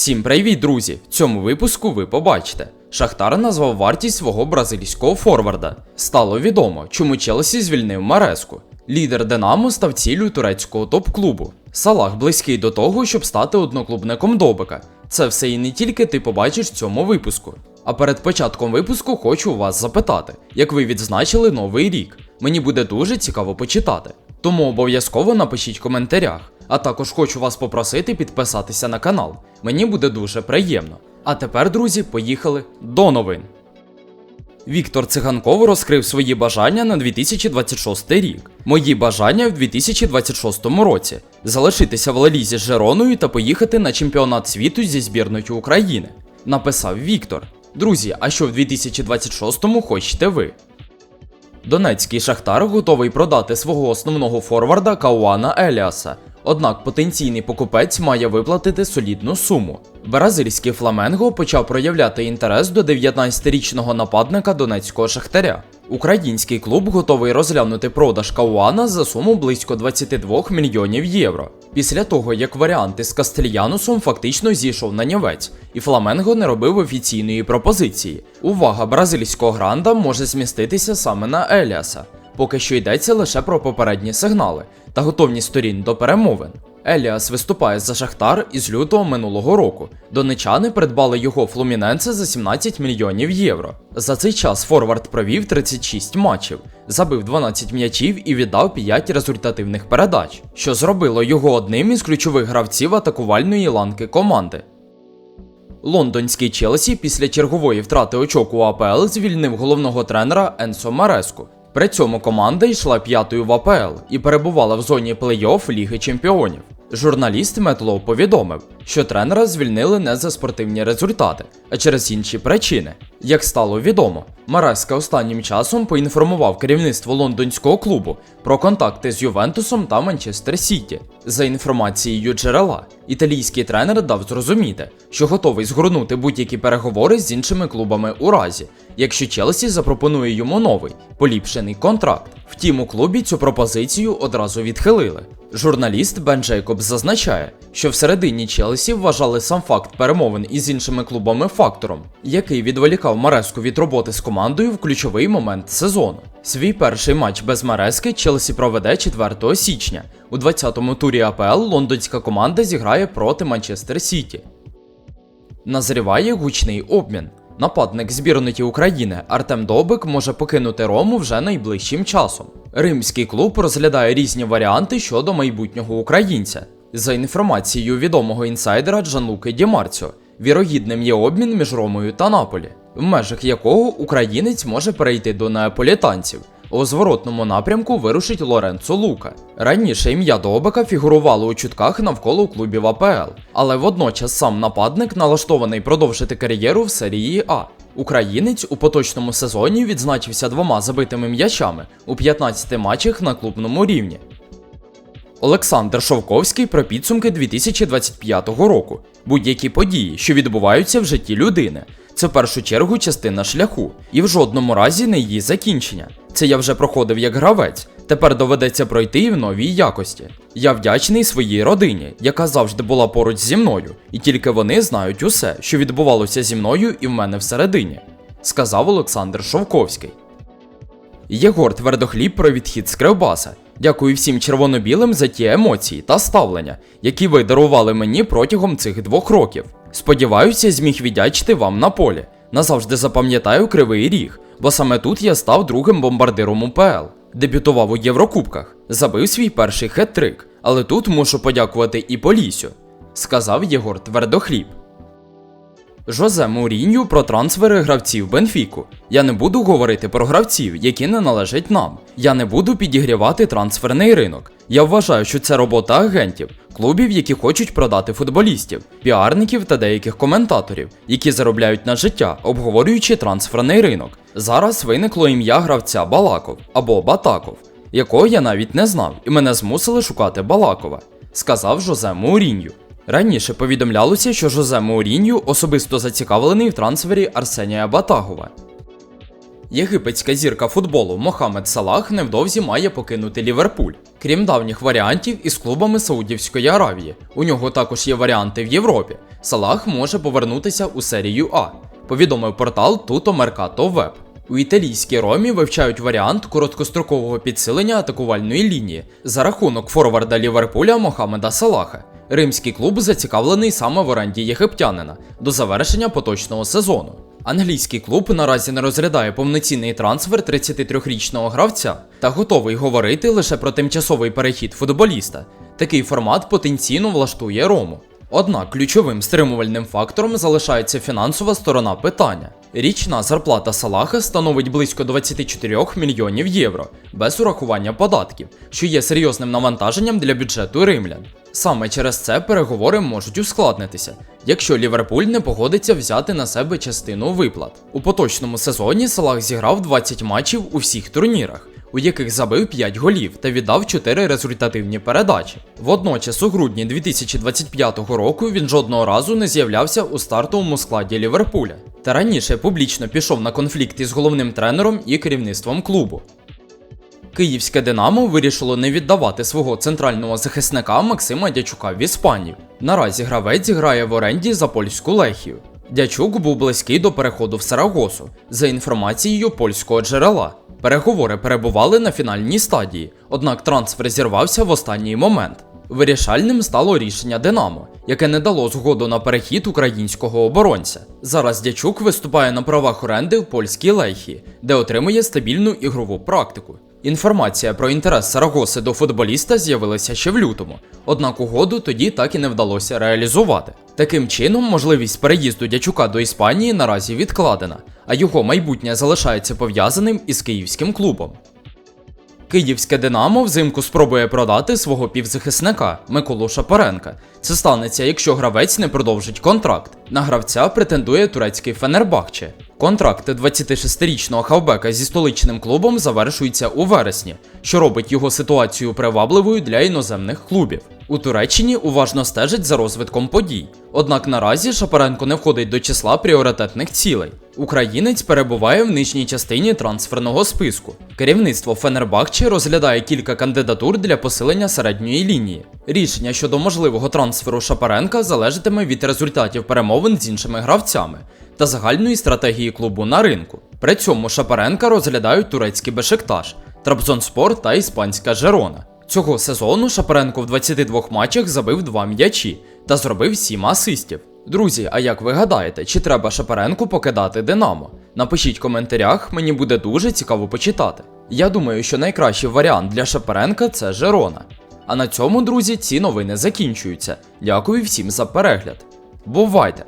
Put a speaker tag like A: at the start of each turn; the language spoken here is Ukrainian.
A: Всім привіт, друзі! В цьому випуску ви побачите. Шахтар назвав вартість свого бразильського форварда. Стало відомо, чому Челсі звільнив Мареску. Лідер Динамо став ціллю турецького топ-клубу. Салах близький до того, щоб стати одноклубником Добика. Це все і не тільки ти побачиш в цьому випуску. А перед початком випуску хочу вас запитати, як ви відзначили новий рік. Мені буде дуже цікаво почитати. Тому обов'язково напишіть в коментарях. А також хочу вас попросити підписатися на канал. Мені буде дуже приємно. А тепер, друзі, поїхали до новин. Віктор Циганков розкрив свої бажання на 2026 рік. Мої бажання в 2026 році залишитися в Лалізі з Жероною та поїхати на чемпіонат світу зі збірною України. Написав Віктор. Друзі, а що в 2026-му хочете ви? Донецький Шахтар готовий продати свого основного форварда Кауана Еліаса. Однак потенційний покупець має виплатити солідну суму. Бразильський Фламенго почав проявляти інтерес до 19-річного нападника донецького шахтаря. Український клуб готовий розглянути продаж Кауана за суму близько 22 мільйонів євро. Після того, як варіант із Кастельянусом фактично зійшов на нівець, і Фламенго не робив офіційної пропозиції. Увага бразильського гранда може зміститися саме на Еліаса. Поки що йдеться лише про попередні сигнали та готовність сторін до перемовин. Еліас виступає за Шахтар із лютого минулого року. Донечани придбали його Флуміненце за 17 мільйонів євро. За цей час Форвард провів 36 матчів, забив 12 м'ячів і віддав 5 результативних передач, що зробило його одним із ключових гравців атакувальної ланки команди. Лондонський Челсі після чергової втрати очок у АПЛ звільнив головного тренера Енсо Мареску. При цьому команда йшла п'ятою в АПЛ і перебувала в зоні плей-офф Ліги Чемпіонів. Журналіст Метлоу повідомив, що тренера звільнили не за спортивні результати, а через інші причини. Як стало відомо, Мареска останнім часом поінформував керівництво лондонського клубу про контакти з Ювентусом та Манчестер Сіті. За інформацією джерела, італійський тренер дав зрозуміти, що готовий згорнути будь-які переговори з іншими клубами у разі, якщо Челсі запропонує йому новий поліпшений контракт. Втім, у клубі цю пропозицію одразу відхилили. Журналіст Бен Джейкобс зазначає, що всередині Челсі вважали сам факт перемовин із іншими клубами фактором, який відволікав Мареску від роботи з командою в ключовий момент сезону. Свій перший матч без Марески Челсі проведе 4 січня. У 20-му турі АПЛ лондонська команда зіграє проти Манчестер Сіті. Назріває гучний обмін. Нападник збірної України Артем Добик може покинути Рому вже найближчим часом. Римський клуб розглядає різні варіанти щодо майбутнього українця. За інформацією відомого інсайдера Джанлуки Дімарціо, вірогідним є обмін між Ромою та Наполі, в межах якого українець може перейти до неаполітанців. У зворотному напрямку вирушить Лоренцо Лука. Раніше ім'я Добика фігурувало у чутках навколо клубів АПЛ, але водночас сам нападник налаштований продовжити кар'єру в серії А. Українець у поточному сезоні відзначився двома забитими м'ячами у 15 матчах на клубному рівні. Олександр Шовковський про підсумки 2025 року. Будь-які події, що відбуваються в житті людини. Це в першу чергу частина шляху, і в жодному разі не її закінчення. Це я вже проходив як гравець. Тепер доведеться пройти і в новій якості. Я вдячний своїй родині, яка завжди була поруч зі мною, і тільки вони знають усе, що відбувалося зі мною і в мене всередині, сказав Олександр Шовковський. Єгор Твердохліб про відхід з Кривбаса. Дякую всім червоно-білим за ті емоції та ставлення, які ви дарували мені протягом цих двох років. Сподіваюся, зміг віддячити вам на полі. Назавжди запам'ятаю кривий ріг, бо саме тут я став другим бомбардиром УПЛ. Дебютував у Єврокубках, забив свій перший хет-трик, але тут мушу подякувати і Полісю, сказав Єгор Твердохліб. Жозе Мурінью про трансфери гравців Бенфіку. Я не буду говорити про гравців, які не належать нам. Я не буду підігрівати трансферний ринок. Я вважаю, що це робота агентів, клубів, які хочуть продати футболістів, піарників та деяких коментаторів, які заробляють на життя, обговорюючи трансферний ринок. Зараз виникло ім'я гравця Балаков або Батаков, якого я навіть не знав, і мене змусили шукати Балакова, сказав Жозе Мурінью. Раніше повідомлялося, що Жозе Маурінью особисто зацікавлений в трансфері Арсенія Батагова. Єгипетська зірка футболу Мохамед Салах невдовзі має покинути Ліверпуль. Крім давніх варіантів із клубами Саудівської Аравії. У нього також є варіанти в Європі. Салах може повернутися у серію А. Повідомив портал Tuto Mercato Web. У італійській ромі вивчають варіант короткострокового підсилення атакувальної лінії за рахунок форварда Ліверпуля Мохамеда Салаха. Римський клуб зацікавлений саме в оренді єгиптянина до завершення поточного сезону. Англійський клуб наразі не розглядає повноцінний трансфер 33-річного гравця та готовий говорити лише про тимчасовий перехід футболіста. Такий формат потенційно влаштує Рому. Однак ключовим стримувальним фактором залишається фінансова сторона питання. Річна зарплата Салаха становить близько 24 мільйонів євро без урахування податків, що є серйозним навантаженням для бюджету римлян. Саме через це переговори можуть ускладнитися, якщо Ліверпуль не погодиться взяти на себе частину виплат. У поточному сезоні Салах зіграв 20 матчів у всіх турнірах у яких забив 5 голів та віддав 4 результативні передачі. Водночас, у грудні 2025 року він жодного разу не з'являвся у стартовому складі Ліверпуля. Та раніше публічно пішов на конфлікт із головним тренером і керівництвом клубу. Київське Динамо вирішило не віддавати свого центрального захисника Максима Дячука в Іспанію. Наразі гравець грає в оренді за польську лехію. Дячук був близький до переходу в Сарагосу, за інформацією польського джерела. Переговори перебували на фінальній стадії, однак трансфер зірвався в останній момент. Вирішальним стало рішення Динамо, яке не дало згоду на перехід українського оборонця. Зараз Дячук виступає на правах оренди в польській лехії, де отримує стабільну ігрову практику. Інформація про інтерес Сарагоси до футболіста з'явилася ще в лютому, однак угоду тоді так і не вдалося реалізувати. Таким чином, можливість переїзду дячука до Іспанії наразі відкладена, а його майбутнє залишається пов'язаним із київським клубом. Київське Динамо взимку спробує продати свого півзахисника Миколу Шапаренка. Це станеться, якщо гравець не продовжить контракт. На гравця претендує турецький Фенербахче. Контракт 26-річного хавбека зі столичним клубом завершується у вересні, що робить його ситуацію привабливою для іноземних клубів. У Туреччині уважно стежать за розвитком подій. Однак наразі Шапаренко не входить до числа пріоритетних цілей. Українець перебуває в нижній частині трансферного списку. Керівництво Фенербахче розглядає кілька кандидатур для посилення середньої лінії. Рішення щодо можливого трансферу Шапаренка залежатиме від результатів перемовин з іншими гравцями та загальної стратегії клубу на ринку. При цьому Шапаренка розглядають турецький Бешикташ, Трабзонспор та іспанська Жерона. Цього сезону Шапаренко в 22 матчах забив 2 м'ячі та зробив 7 асистів. Друзі, а як ви гадаєте, чи треба Шапаренку покидати Динамо? Напишіть в коментарях, мені буде дуже цікаво почитати. Я думаю, що найкращий варіант для Шапаренка це Жерона. А на цьому, друзі, ці новини закінчуються. Дякую всім за перегляд. Бувайте!